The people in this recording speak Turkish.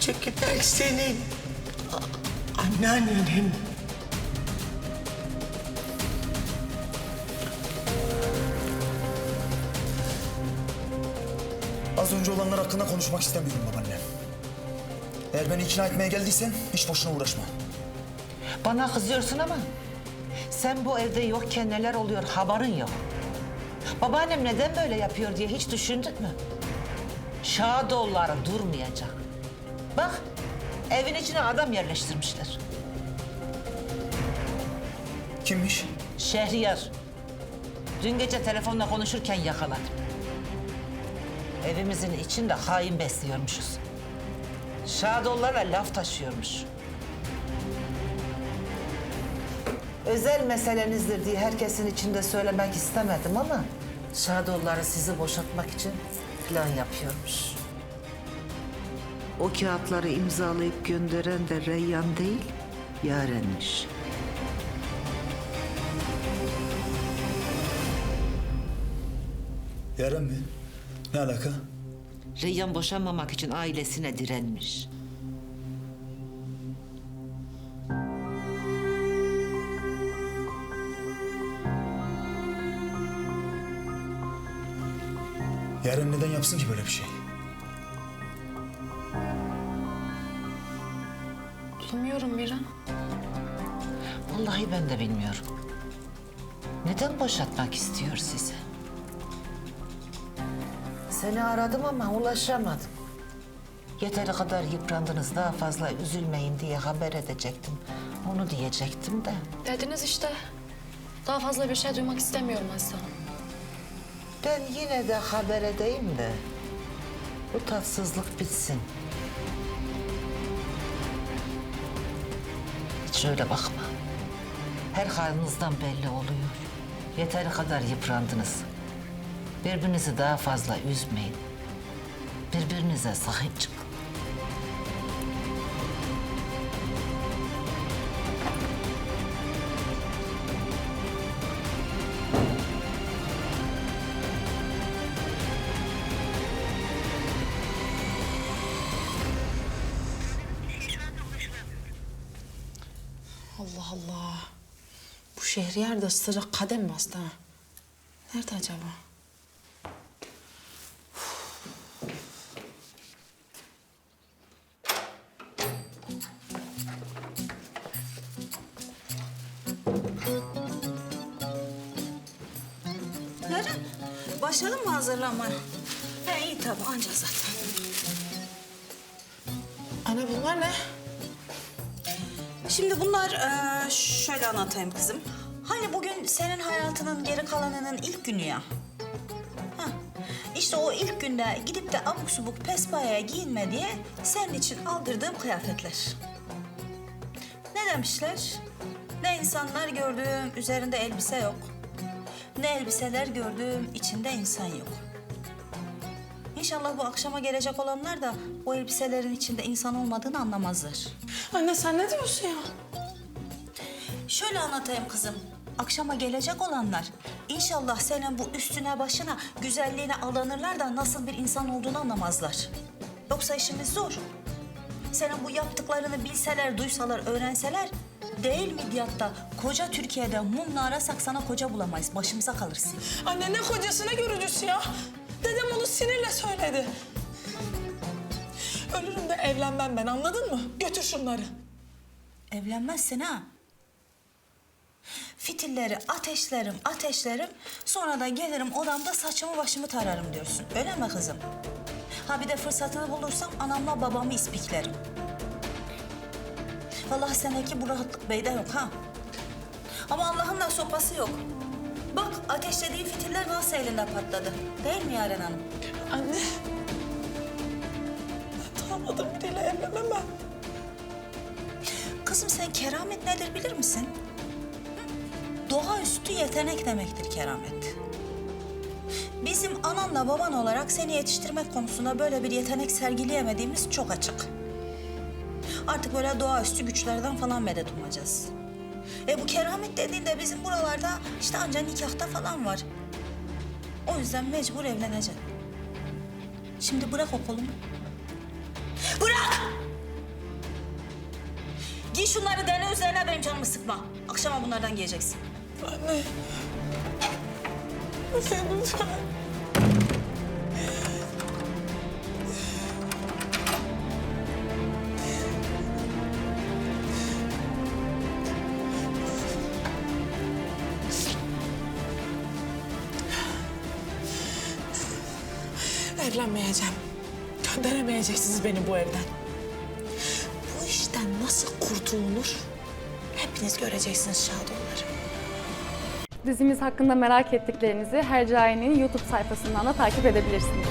Çekirdek senin. A- Anneannenin. Az önce olanlar hakkında konuşmak istemiyorum babaanne. Eğer beni ikna etmeye geldiysen hiç boşuna uğraşma. Bana kızıyorsun ama sen bu evde yokken neler oluyor haberin yok. Babaannem neden böyle yapıyor diye hiç düşündün mü? Şadoğulları durmayacak. Bak evin içine adam yerleştirmişler. Kimmiş? Şehriyar. Dün gece telefonla konuşurken yakaladım. Evimizin içinde hain besliyormuşuz. Şadoğullarla laf taşıyormuş. Özel meselenizdir diye herkesin içinde söylemek istemedim ama... ...Şadoğulları sizi boşaltmak için plan yapıyormuş. O kağıtları imzalayıp gönderen de Reyyan değil, Yaren'miş. Yaren mi? Ne alaka? Reyyan boşanmamak için ailesine direnmiş. Yaren neden yapsın ki böyle bir şey? Bilmiyorum Miran. Vallahi ben de bilmiyorum. Neden boşatmak istiyor sizi? Seni aradım ama ulaşamadım. Yeteri kadar yıprandınız, daha fazla üzülmeyin diye haber edecektim. Onu diyecektim de. Dediniz işte. Daha fazla bir şey duymak istemiyorum aslanım. Ben yine de haber edeyim de bu tatsızlık bitsin. Hiç öyle bakma. Her halinizden belli oluyor. Yeteri kadar yıprandınız. Birbirinizi daha fazla üzmeyin. Birbirinize sahip çıkın. Allah Allah. Bu Şehriyar da sıra kadem bastı ha. Nerede acaba? Başlayalım mı hazırlanmaya? He iyi tabii anca zaten. Ana bunlar ne? Şimdi bunlar eee, şöyle anlatayım kızım. Hani bugün senin hayatının geri kalanının ilk günü ya. İşte o ilk günde gidip de abuk subuk pespaya giyinme diye senin için aldırdığım kıyafetler. Ne demişler? Ne insanlar gördüğüm üzerinde elbise yok. Ne elbiseler gördüğüm içinde insan yok. İnşallah bu akşama gelecek olanlar da o elbiselerin içinde insan olmadığını anlamazlar. Anne sen ne diyorsun ya? Şöyle anlatayım kızım. Akşama gelecek olanlar inşallah senin bu üstüne başına güzelliğine aldanırlar da nasıl bir insan olduğunu anlamazlar. Yoksa işimiz zor. Senin bu yaptıklarını bilseler, duysalar, öğrenseler değil Midyat'ta koca Türkiye'de mumla arasak sana koca bulamayız. Başımıza kalırsın. Anne ne kocası ne görücüsü ya. Dedem onu sinirle söyledi. Ölürüm de evlenmem ben anladın mı? Götür şunları. Evlenmezsin ha. Fitilleri ateşlerim, ateşlerim. Sonra da gelirim odamda saçımı başımı tararım diyorsun. Öyle mi kızım? Ha bir de fırsatını bulursam anamla babamı ispiklerim. Vallahi seneki bu rahatlık beyde yok ha. Ama Allah'ın da sopası yok. Bak ateşlediği fitiller nasıl elinde patladı. Değil mi Yaren Hanım? Anne. Ben tanımadığım biriyle evlenemem ben. Kızım sen keramet nedir bilir misin? Doğaüstü yetenek demektir keramet. Bizim ananla baban olarak seni yetiştirmek konusunda böyle bir yetenek sergileyemediğimiz çok açık. Artık böyle doğaüstü güçlerden falan medet umacağız. E bu keramet dediğinde bizim buralarda işte ancak nikahta falan var. O yüzden mecbur evleneceğim. Şimdi bırak o kolumu. Bırak! Giy şunları dene üzerine benim canımı sıkma. Akşama bunlardan giyeceksin. Anne. Sen lütfen. Evlenmeyeceğim. Gönderemeyeceksiniz beni bu evden. Bu işten nasıl kurtulunur? Hepiniz göreceksiniz Şadoğulları. Dizimiz hakkında merak ettiklerinizi Hercai'nin YouTube sayfasından da takip edebilirsiniz.